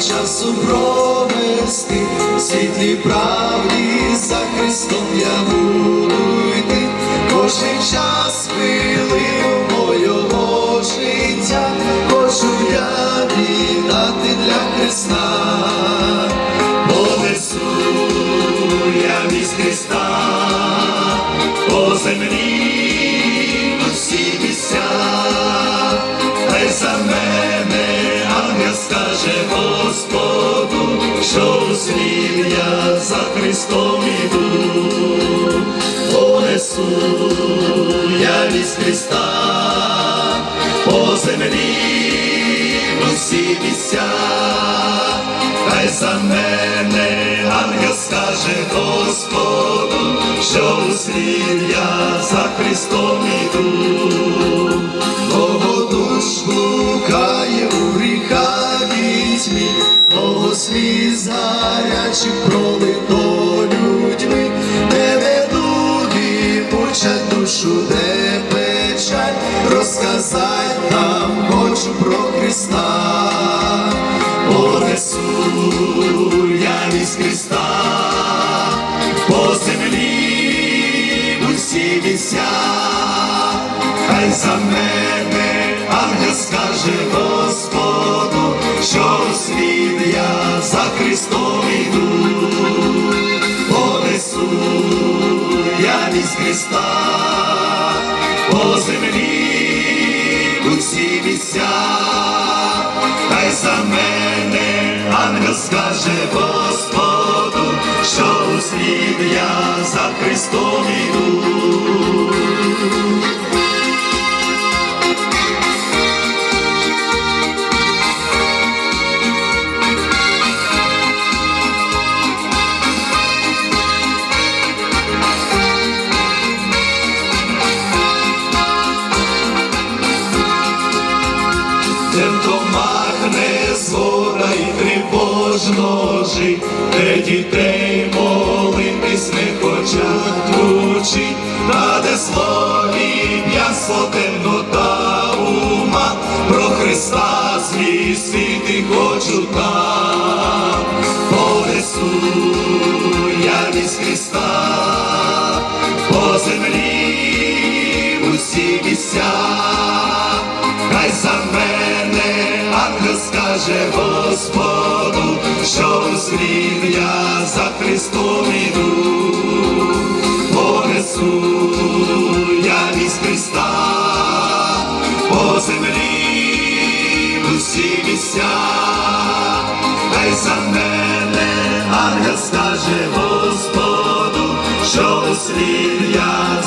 спасу провести, світлі правді за Христом я буду йти, кожен час хвилину мого життя, хочу я віддати для Христа, понесу я вість Христа по землі що слід я за Христом іду, понесу я вість Христа по землі усі місця, хай за мене ангел скаже Господу, що услід я за Христом іду, і тьмі, Бого сліз пролито людьми, де ведуги мучать душу, де печаль, розказать нам хочу про Христа, понесу я вість Христа. По землі усі місця, хай за мене ангел скаже Господу, що слід я за Христом іду, понесу я вість Христа. По землі в усі місця, хай за мене ангел скаже Господу, що услід я за Христом іду. Тем, хто махне з гора і тривожно жить, де дітей молитись не хочуть учить, та де слові м'ясо темнота ума, про Христа звістити хочу там, понесу скаже Господу, що слід я за Христом іду, понесу я вість Христа по землі в усі місця, хай за мене ангел скаже Господу, що слід я